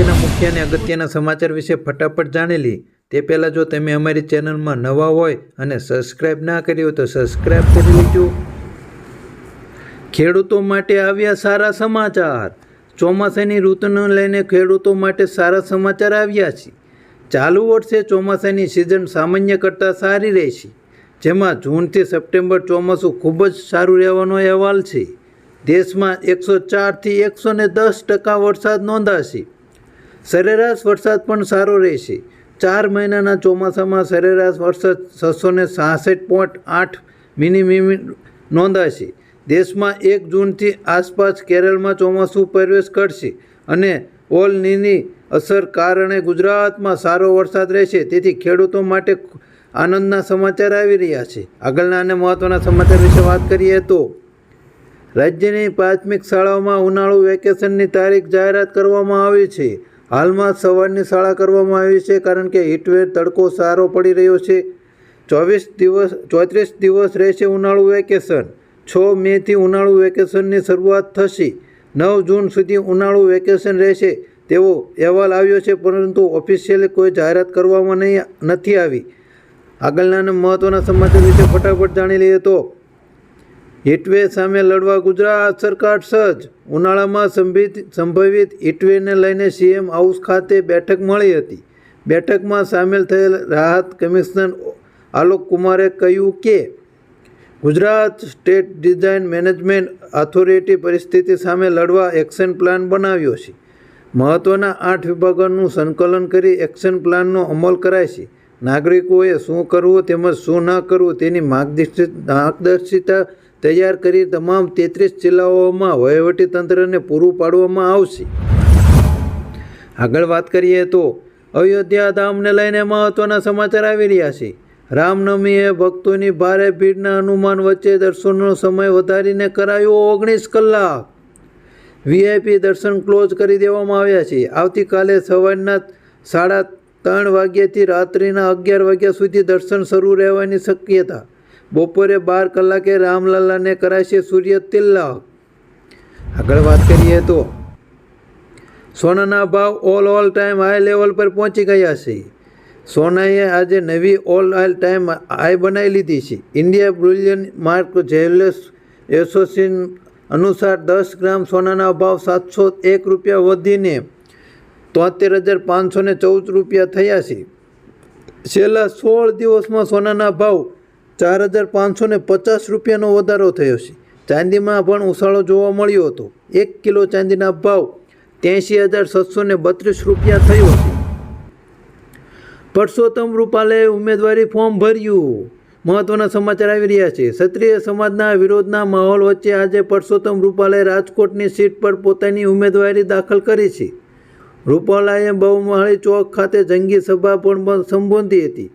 આજના મુખ્ય અને અગત્યના સમાચાર વિશે ફટાફટ જાણી લી. તે પહેલાં જો તમે અમારી ચેનલમાં નવા હોય અને સબસ્ક્રાઈબ ના કરી હોય તો સબસ્ક્રાઈબ કરી લેજો. ખેડૂતો માટે આવ્યા સારા સમાચાર. ચોમાસાની ઋતુને લઈને ખેડૂતો માટે સારા સમાચાર આવ્યા છે. ચાલુ વર્ષે ચોમાસાની સિઝન સામાન્ય કરતાં સારી રહેશે જેમાં જૂનથી સપ્ટેમ્બર ચોમાસું ખૂબ જ સારું રહેવાનો અહેવાલ છે. દેશમાં એકસો ચારથી એકસો ને દસ ટકા વરસાદ નોંધાશે. સરેરાશ વરસાદ પણ સારો રહેશે. ચાર મહિનાના ચોમાસામાં સરેરાશ વરસાદ છસો ને સાસઠ પોઈન્ટ આઠ મિલીમીમી નોંધાશે. દેશમાં એક જૂનથી આસપાસ કેરળમાં ચોમાસું પ્રવેશ કરશે અને ઓલ નીની અસર કારણે ગુજરાતમાં સારો વરસાદ રહેશે. તેથી ખેડૂતો માટે આનંદના સમાચાર આવી રહ્યા છે. આગળના અને મહત્ત્વના સમાચાર વિશે વાત કરીએ તો, રાજ્યની પ્રાથમિક શાળાઓમાં ઉનાળુ વેકેશનની તારીખ જાહેરાત કરવામાં આવી છે. હાલમાં સવારની શાળા કરવામાં આવી છે કારણ કે હીટવેર તડકો સારો પડી રહ્યો છે. ચોવીસ દિવસ, ચોત્રીસ દિવસ રહેશે ઉનાળુ વેકેશન. છ મેથી ઉનાળુ વેકેશનની શરૂઆત થશે. નવ જૂન સુધી ઉનાળુ વેકેશન રહેશે તેવો અહેવાલ આવ્યો છે પરંતુ ઓફિશિયલી કોઈ જાહેરાત કરવામાં નહીં, નથી આવી. આગળના મહત્ત્વના સમાચાર વિશે ફટાફટ જાણી લઈએ તો હીટવે સામે લડવા ગુજરાત સરકાર સજ્જ. ઉનાળામાં સંભિત સંભવિત હીટવેને લઈને સીએમ હાઉસ ખાતે બેઠક મળી હતી. બેઠકમાં સામેલ થયેલ રાહત કમિશનર આલોક કુમારે કહ્યું કે, Gujarat state design management authority પરિસ્થિતિ સામે લડવા એક્શન પ્લાન બનાવ્યો છે. મહત્ત્વના આઠ વિભાગોનું સંકલન કરી એક્શન પ્લાનનો અમલ કરાય છે. નાગરિકોએ શું કરવું તેમજ શું ન કરવું તેની માર્ગદર્શિત તૈયાર કરી તમામ તેત્રીસ જિલ્લાઓમાં વહીવટીતંત્રને પૂરું પાડવામાં આવશે. આગળ વાત કરીએ તો અયોધ્યા ધામને લઈને મહત્ત્વના સમાચાર આવી રહ્યા છે. રામનવમીએ ભક્તોની ભારે ભીડના અનુમાન વચ્ચે દર્શનનો સમય વધારીને કરાયો ઓગણીસ કલાક. વીઆઈપી દર્શન ક્લોઝ કરી દેવામાં આવ્યા છે. આવતીકાલે સવારના સાડા ત્રણ વાગ્યાથી રાત્રિના અગિયાર વાગ્યા સુધી દર્શન શરૂ રહેવાની શક્યતા બપોરે બાર કલાકે રામલાલાને કરાશે સૂર્ય તિલક. આગળ વાત કરીએ તો, સોનાના ભાવ all all time high level પર પહોંચી ગયા છે. સોનાએ આજે નવી ઓલ ઓલ ટાઈમ હાઈ બનાવી લીધી છે. India bullion mark jewellers association અનુસાર દસ ગ્રામ સોનાના ભાવ સાતસો એક રૂપિયા વધીને તોતેર હજાર પાંચસો ચૌદ રૂપિયા થયા છે. છેલ્લા સોળ દિવસમાં સોનાના ભાવ ચાર હજાર પાંચસો ને પચાસ રૂપિયાનો વધારો થયો છે. ચાંદીમાં પણ ઉછાળો જોવા મળ્યો હતો. એક કિલો ચાંદીના ભાવ ત્યાંસી હજાર સાતસો ને બત્રીસ રૂપિયા થયો છે. પરસોત્તમ રૂપાલે ઉમેદવારી ફોર્મ ભર્યું. મહત્વના સમાચાર આવી રહ્યા છે. ક્ષત્રિય સમાજના વિરોધના માહોલ વચ્ચે આજે પરસોત્તમ રૂપાલે રાજકોટની સીટ પર પોતાની ઉમેદવારી દાખલ કરી છે. રૂપાલાએ બહુમાળી ચોક ખાતે જંગી સભા પણ સંબોધી હતી.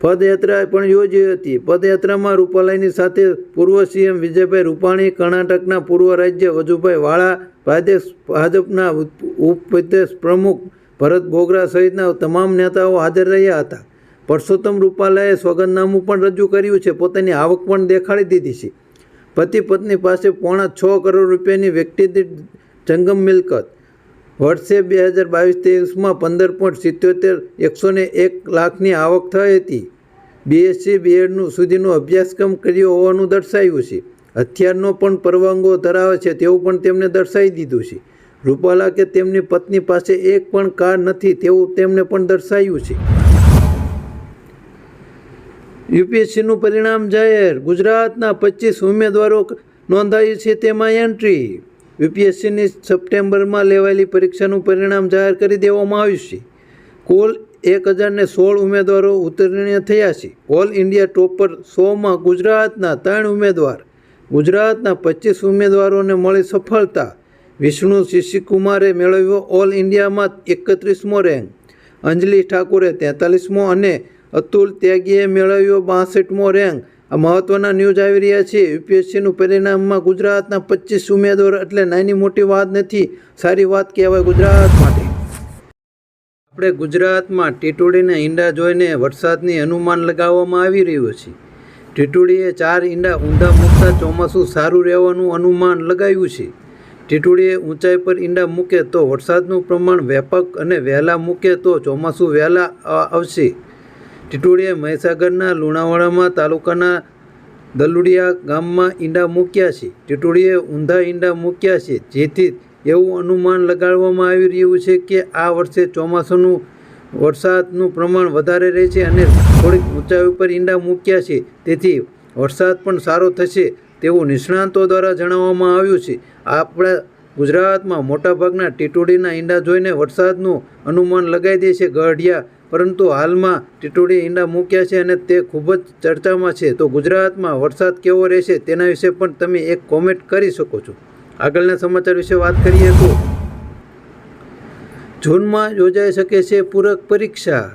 પદયાત્રા પણ યોજી હતી. પદયાત્રામાં રૂપાલાઈની સાથે પૂર્વ સીએમ વિજયભાઈ રૂપાણી, કર્ણાટકના પૂર્વ રાજ્ય વજુભાઈ વાળા, ભાજપ, ભાજપના ઉપપ્રદેશ પ્રમુખ ભરત બોગરા સહિતના તમામ નેતાઓ હાજર રહ્યા હતા. પરસોત્તમ રૂપાલાએ સોગંદનામું પણ રજૂ કર્યું છે. પોતાની આવક પણ દેખાડી દીધી છે. પતિ પત્ની પાસે પોણા છ કરોડ રૂપિયાની વ્યક્તિગત જંગમ મિલકત વર્ષે બે હજાર બાવીસ ત્રેવીસમાં પંદર પોઈન્ટ સિત્યોતેર એકસો ને એક લાખની આવક થઈ હતી. બીએસસી બીએડનું સુધીનો અભ્યાસક્રમ કર્યો હોવાનું દર્શાવ્યું છે. હથિયારનો પણ પરવાનગો ધરાવે છે તેવું પણ તેમણે દર્શાવી દીધું છે. રૂપાલા કે તેમની પત્ની પાસે એક પણ કાર નથી તેવું તેમને પણ દર્શાવ્યું છે. યુપીએસસીનું પરિણામ જાહેર. ગુજરાતના પચીસ ઉમેદવારો નોંધાયું છે તેમાં એન્ટ્રી. યુપીએસસીની સપ્ટેમ્બરમાં લેવાયેલી પરીક્ષાનું પરિણામ જાહેર કરી દેવામાં આવ્યું છે. કુલ એક હજારને સોળ ઉમેદવારો ઉત્તીર્ણ થયા છે. ઓલ ઇન્ડિયા ટોપર સોમાં ગુજરાતના ત્રણ ઉમેદવાર, ગુજરાતના પચીસ ઉમેદવારોને મળી સફળતા. વિષ્ણુ શિશિકુમારે મેળવ્યો ઓલ ઇન્ડિયામાં એકત્રીસમો રેન્ક. અંજલિ ઠાકુરે તેતાલીસમો અને અતુલ ત્યાગીએ મેળવ્યો બાસઠમો રેન્ક. આ મહત્ત્વના ન્યૂઝ આવી રહ્યા છે. યુપીએસસીનું પરિણામમાં ગુજરાતના પચીસ ઉમેદવાર એટલે નાની મોટી વાત નથી, સારી વાત કહેવાય ગુજરાત માટે. આપણે ગુજરાતમાં ટીટોડીના ઈંડા જોઈને વરસાદની અનુમાન લગાવવામાં આવી રહ્યું છે. ટીટોડીએ ચાર ઈંડા ઊંડા મૂકતા ચોમાસું સારું રહેવાનું અનુમાન લગાવ્યું છે. ટીટુડીએ ઊંચાઈ પર ઈંડા મૂકે તો વરસાદનું પ્રમાણ વ્યાપક અને વહેલા મૂકે તો ચોમાસું વહેલા આવશે. ટીટુડીએ મહીસાગરના લુણાવાડામાં તાલુકાના દલુડિયા ગામમાં ઈંડા મૂક્યા છે. ટીટુડીએ ઊંધા ઈંડા મૂક્યા છે, જેથી એવું અનુમાન લગાડવામાં આવી રહ્યું છે કે આ વર્ષે ચોમાસાનું વરસાદનું પ્રમાણ વધારે રહેશે અને થોડીક ઊંચાઈ ઉપર ઈંડા મૂક્યા છે. તેથી વરસાદ પણ સારો થશે તેવું નિષ્ણાંતો દ્વારા જણાવવામાં આવ્યું છે. આપણા ગુજરાતમાં મોટાભાગના ટીટુડીના ઈંડા જોઈને વરસાદનું અનુમાન લગાવી દે છે. ગઢિયા પરંતુ હાલમાં ટીટોડી ઈંડા મૂક્યા છે અને તે ખૂબ જ ચર્ચામાં છે. તો ગુજરાતમાં વરસાદ કેવો રહેશે તેના વિશે પણ તમે એક કોમેન્ટ કરી શકો છો. આગળના સમાચાર વિશે વાત કરીએ તો જૂનમાં યોજાઈ શકે છે પૂરક પરીક્ષા.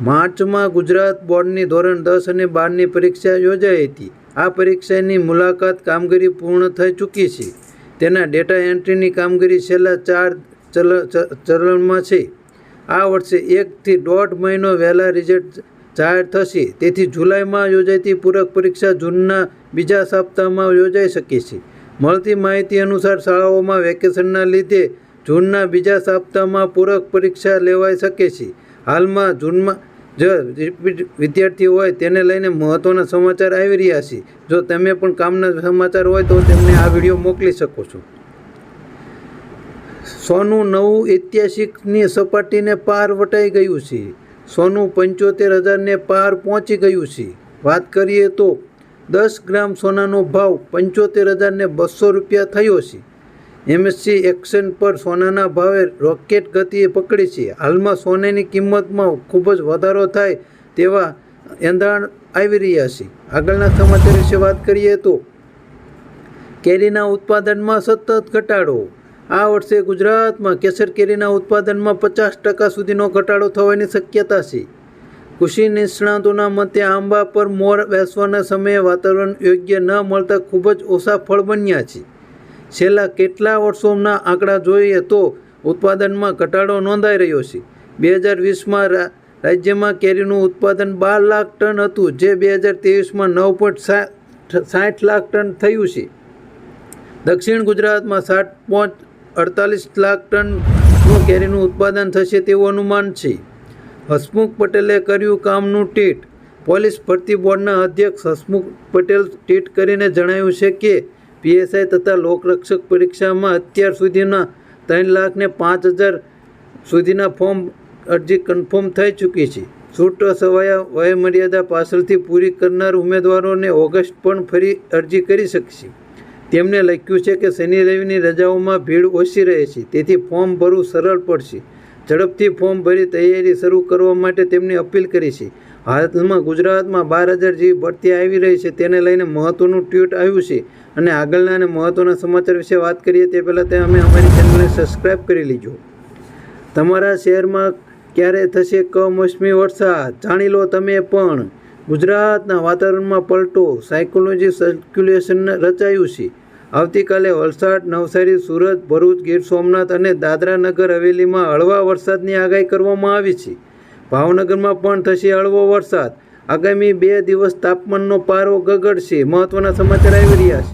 માર્ચમાં ગુજરાત બોર્ડની ધોરણ દસ અને બારની પરીક્ષા યોજાઈ હતી. આ પરીક્ષાની મુલાકાત કામગીરી પૂર્ણ થઈ ચૂકી છે. તેના ડેટા એન્ટ્રીની કામગીરી છેલ્લા ચાર ચલ ચ- ચરણમાં છે. આ વર્ષે એકથી દોઢ મહિનો વહેલા રિઝલ્ટ જાહેર થશે. તેથી જુલાઈમાં યોજાતી પૂરક પરીક્ષા જૂનના બીજા સપ્તાહમાં યોજાઈ શકે છે. મળતી માહિતી અનુસાર શાળાઓમાં વેકેશનના લીધે જૂનના બીજા સપ્તાહમાં પૂરક પરીક્ષા લેવાઈ શકે છે. હાલમાં જૂનમાં જો વિદ્યાર્થી હોય તેને લઈને મહત્ત્વના સમાચાર આવી રહ્યા છે. જો તમે પણ કામના સમાચાર હોય તો તેમને આ વીડિયો મોકલી શકો છો. સોનું નવું ઐતિહાસિકની સપાટીને પાર વટાઈ ગયું છે. સોનું પંચોતેર હજારને પાર પહોંચી ગયું છે. વાત કરીએ તો દસ ગ્રામ સોનાનો ભાવ પંચોતેર હજારને બસો રૂપિયા થયો છે. એમએસસી એક્શન પર સોનાના ભાવે રોકેટ ગતિએ પકડી છે. હાલમાં સોનાની કિંમતમાં ખૂબ જ વધારો થાય તેવા એંધાણ આવી રહ્યા છે. આગળના સમાચાર વિશે વાત કરીએ તો કેરીના ઉત્પાદનમાં સતત ઘટાડો આ વર્ષે ગુજરાતમાં કેસર કેરીના ઉત્પાદનમાં પચાસ ટકા સુધીનો ઘટાડો થવાની શક્યતા છે. કૃષિ નિષ્ણાતોના મતે આંબા પર મોર બેસવાના સમયે વાતાવરણ યોગ્ય ન મળતા ખૂબ જ ઓછા ફળ બન્યા છે. છેલ્લા કેટલા વર્ષોના આંકડા જોઈએ તો ઉત્પાદનમાં ઘટાડો નોંધાઈ રહ્યો છે. બે હજાર વીસમાં રાજ્યમાં કેરીનું ઉત્પાદન બાર લાખ ટન હતું, જે બે હજાર ત્રેવીસમાં નવ પોઈન્ટ સાઠ લાખ ટન થયું છે. દક્ષિણ ગુજરાતમાં સાત પોઈન્ટ અડતાલીસ લાખ ટનનું કેરીનું ઉત્પાદન થશે તેવું અનુમાન છે. હસમુખ પટેલે કર્યું કામનું ટેટ. પોલીસ ભરતી બોર્ડના અધ્યક્ષ હસમુખ પટેલ ટ્વીટ કરીને જણાવ્યું છે કે, પીએસઆઈ તથા લોકરક્ષક પરીક્ષામાં અત્યાર સુધીના ત્રણ લાખને પાંચ હજાર સુધીના ફોર્મ અરજી કન્ફર્મ થઈ ચૂકી છે. છૂટો સવાયા વયમર્યાદા પાછળથી પૂરી કરનાર ઉમેદવારોને ઓગસ્ટ પણ ફરી અરજી કરી શકશે. તેમણે લખ્યું છે કે શનિ રવિની રજાઓમાં ભીડ ઓછી રહે છે, તેથી ફોર્મ ભરવું સરળ પડશે. ઝડપથી ફોર્મ ભરી તૈયારી શરૂ કરવા માટે તેમની અપીલ કરી છે. હાલમાં ગુજરાતમાં બાર હજાર જેવી ભરતી આવી રહી છે, તેને લઈને મહત્ત્વનું ટ્વીટ આવ્યું છે. અને આગળના અને મહત્ત્વના સમાચાર વિશે વાત કરીએ તે પહેલાં તે અમે અમારી ચેનલને સબસ્ક્રાઈબ કરી લીજો. તમારા શહેરમાં ક્યારે થશે કમોસમી વરસાદ? જાણી લો તમે પણ. ગુજરાતના વાતાવરણમાં પલટો સાયકોલોજી સર્ક્યુલેશન રચાયું છે. આવતીકાલે વલસાડ, નવસારી, સુરત, ભરૂચ, ગીર સોમનાથ અને દાદરા નગર હવેલીમાં હળવા વરસાદની આગાહી કરવામાં આવી છે. ભાવનગરમાં પણ થશે હળવો વરસાદ. આગામી બે દિવસ તાપમાનનો પારો ગગડશે મહત્ત્વના સમાચાર આવી રહ્યા છે.